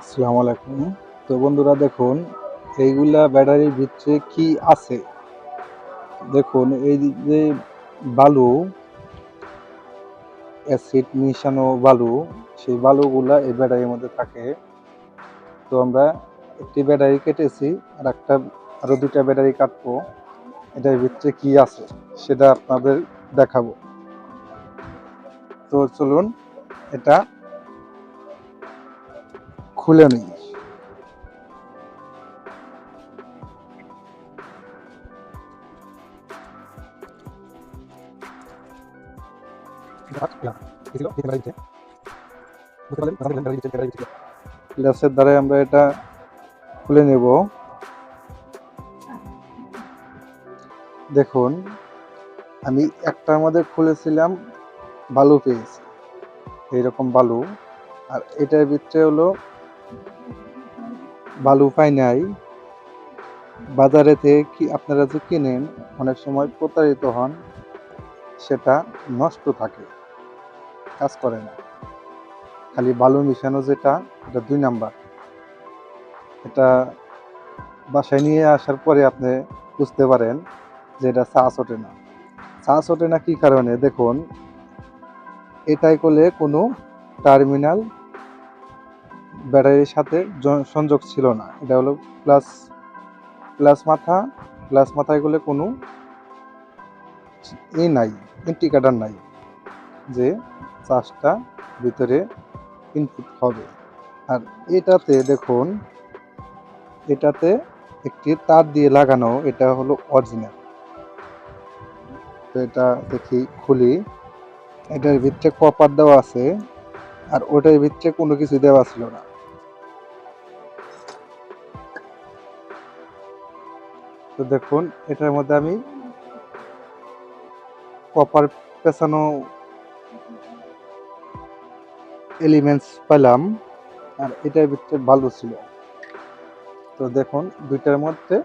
আসসালামু আলাইকুম তো বন্ধুরা দেখুন, এইগুলা ব্যাটারির ভিতরে কি আছে? দেখুন, এই যে বালু অ্যাসিড মিশানো বালু, সেই বালুগুলা এই ব্যাটারির মধ্যে থাকে। তো আমরা একটি ব্যাটারি কেটেছি, আর একটা আরও দুটা ব্যাটারি কাটবো। এটার ভিতরে কি আছে সেটা আপনাদের দেখাবো। তো চলুন, এটা খুলে নিই। গ্লাসের দ্বারা আমরা এটা খুলে নেব। দেখুন, আমি একটার মধ্যে খুলেছিলাম বালু পেয়েছি। এইরকম বালু। আর এটার ভিতরে হলো বালু পাই নাই। বাজারে থেকে কি আপনারা যে কিনেন, অনেক সময় প্রতারিত হন, সেটা নষ্ট থাকে, কাজ করে না। খালি বালু মিশানো যেটা, এটা দুই নাম্বার। এটা বাসায় নিয়ে আসার পরে আপনি বুঝতে পারেন যে এটা চাষ ওঠে না। চাষ ওঠে না কি কারণে? দেখুন, এটাই করলে কোনো টার্মিনাল ব্যাটারির সাথে সংযোগ ছিল না। এটা হলো প্লাস প্লাস মাথা প্লাস মাথায় গেলে কোনো ই নাই, ইন্ডিকেটার নাই যে চার্জটা ভিতরে ইনপুট হবে। আর এটাতে দেখুন, এটাতে একটি তার দিয়ে লাগানো, এটা হলো অরিজিনাল তো এটা দেখি খুলি। এটার ভিতরে কপার দেওয়া আছে। আর ওটার ভিতরে কোনো কিছু দেওয়া ছিল না। তো দেখুন, এটার মধ্যে আমি কপার পেছানো এলিমেন্টস পেলাম আর এটার ভিতরে ভালো ছিল। তো দেখুন, দুইটার মধ্যে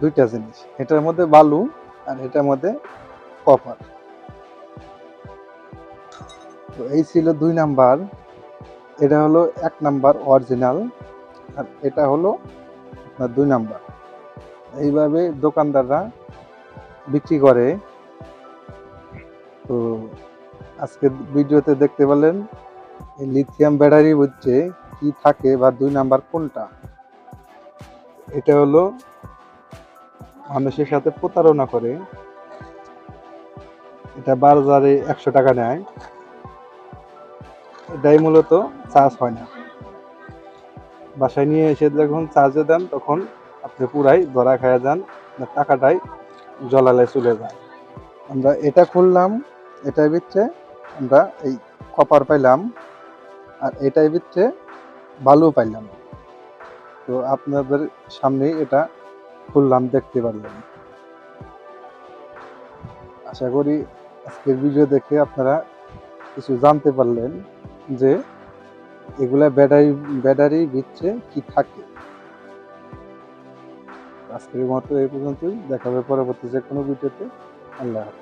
দুইটা জিনিস, এটার মধ্যে বালু আর এটার মধ্যে কপার তো এই ছিল দুই নাম্বার। এটা হলো এক নাম্বার অরিজিনাল আর এটা হলো আপনার দুই নাম্বার। এইভাবে দোকানদাররা বিক্রি করে। তো আজকে ভিডিওতে দেখতে পেলেন লিথিয়াম ব্যাটারির মধ্যে কি থাকে বা দুই নাম্বার কোনটা? এটা হলো মানুষের সাথে প্রতারণা করে। এটা বাজারে একশো টাকা নেয়। এটাই মূলত চার্জ হয় না। বাসায় নিয়ে এসে যখন চার্জে দেন, তখন আপনি পুরাই ধরা খায়া যান টাকাটাই জলালে চলে যায়। আমরা এটা খুললাম, এটার ভিতরে আমরা এই কপার পাইলাম আর এটার ভিতরে বালু পাইলাম। তো আপনাদের সামনেই এটা খুললাম দেখতে পারলেন। আশা করি আজকের ভিডিও দেখে আপনারা কিছু জানতে পারলেন। যে এগুলা ব্যাটারি ব্যাটারি ভিতরে কি থাকে। আজকের মতো এই পর্যন্তই। দেখা হবে পরবর্তী যে কোনো ভিডিওতে। আল্লাহ হাফেজ।